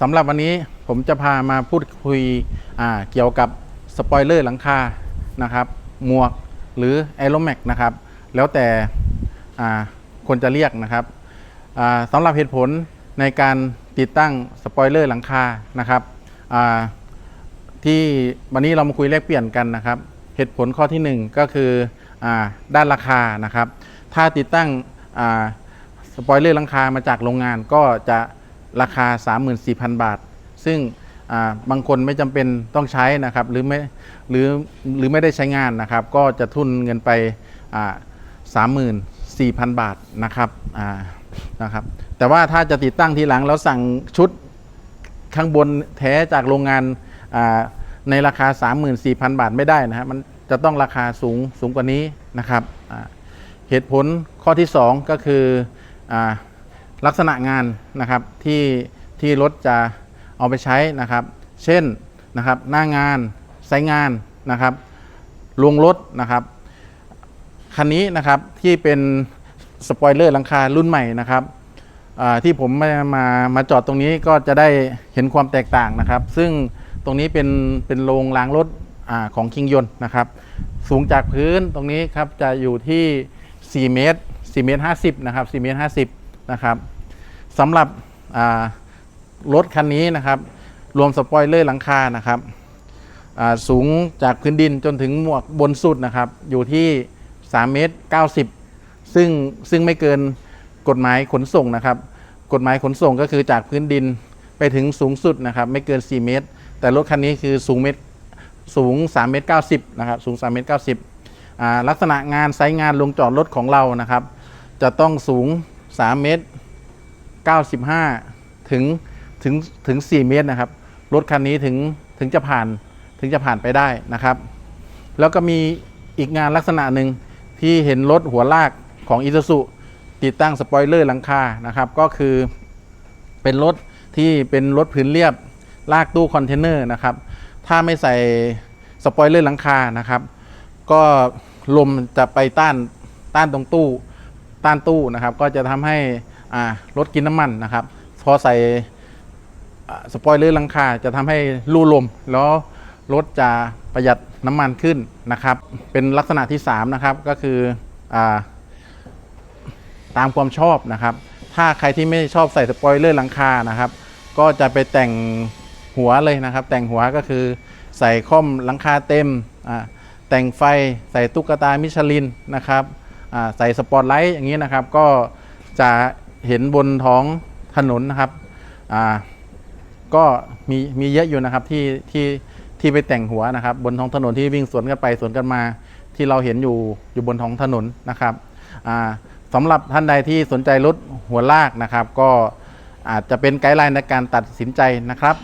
สำหรับวันนี้ผมจะพามาพูดคุยเกี่ยวกับสปอยเลอร์หลังคานะครับหมวกหรือแอโรแม็กนะครับแล้วแต่คนจะเรียกนะครับสำหรับเหตุผลในการติดตั้งสปอยเลอร์หลังคานะครับที่วันนี้เรามาคุยแลกเปลี่ยนกันนะครับ เหตุผลข้อที่หนึ่งก็คืออด้านราคานะครับ ถ้าติดตั้งสปอยเลอร์หลังคามาจากโรงงานก็จะ ราคา 34,000 บาท ซึ่งบางคนไม่จำเป็นต้องใช้นะครับหรือไม่หรือหรือไม่ได้ใช้งานนะครับ ก็จะทุนเงินไปอ่า34,000บาทนะครับนะครับ แต่ว่าถ้าจะติดตั้งทีหลังแล้วสั่งชุดข้างบนแท้จากโรงงานในราคา 34,000 บาทไม่ได้นะครับมันจะต้องราคาสูงสูงกว่านี้นะครับเหตุผลข้อที่ 2 ก็คืออ ลักษณะงานนะครับที่ที่รถจะเอาไปใช้นะครับ เช่นนะครับหน้างานไซงานนะครับลวงรถนะครับคันนี้นะครับที่เป็นสปอยเลอร์หลังคารุ่นใหม่นะครับที่ผมมามามาจอดตรงนี้ก็จะได้เห็นความแตกต่างนะครับ ซึ่งตรงนี้เป็นเป็นโรงล้างรถอของคิงยนนะครับ สูงจากพื้นตรงนี้ครับจะอยู่ที่ 4 เมตร 4 เมตร 50 นะครับ 4 เมตร 50 นะครับสำหรับรถคันนี้นะครับ รวมสปอยเลอร์หลังคานะครับสูงจากพื้นดินจนถึงหมวกบนสุดนะครับ อยู่ที่3เมตร90 ซึ่งซึ่งไม่เกินกฎหมายขนส่งนะครับ กฎหมายขนส่งก็คือจากพื้นดินไปถึงสูงสุดนะครับ ไม่เกิน 4 เมตร แต่รถคันนี้คือสูงเมตรสูง3เมตร90นะครับสูง3เมตร90ลักษณะงานไซต์งานลงจอดรถของเรานะครับ จะต้องสูง 3 เมตร 95 ถึงถึงถึง 4 เมตรนะครับ รถคันนี้ถึงถึงจะผ่านถึงจะผ่านไปได้นะครับ แล้วก็มีอีกงานลักษณะหนึ่งที่เห็นรถหัวลากของอิ u ุติดตั้งสปอยเลอร์หลังคานะครับ ก็คือเป็นรถที่เป็นรถพื้นเรียบลากตู้คอนเทนเนอร์นะครับ ถ้าไม่ใส่สปอยเลอร์หลังคานะครับ ก็ลมจะไปต้านต้านตรงตู้ ต้านตู้นะครับ ก็จะทำให้รถกินน้ำมันนะครับ พอใส่สปอยเลอร์หลังคาจะทำให้ลู่ลม แล้วรถจะประหยัดน้ำมันขึ้นนะครับ เป็นลักษณะที่ 3 นะครับก็คืออตามความชอบนะครับ ถ้าใครที่ไม่ชอบใส่สปอยเลอร์หลังคานะครับ ก็จะไปแต่งหัวเลยนะครับ แต่งหัวก็คือใส่ค่อมหลังคาเต็มแต่งไฟใส่ตุ๊กตามิชลินนะครับ ใส่สปอตไลท์อย่างนี้นะครับ ก็จะเห็นบนท้องถนนนะครับก็มีมีเยอะอยู่นะครับที่ที่ที่ไปแต่งหัวนะครับ บนท้องถนนที่วิ่งสวนกันไปสวนกันมาที่เราเห็นอยู่อยู่บนท้องถนนนะครับสำหรับท่านใดที่สนใจรถหัวลากนะครับ ก็อาจจะเป็นไกด์ไลน์ในการตัดสินใจนะครับ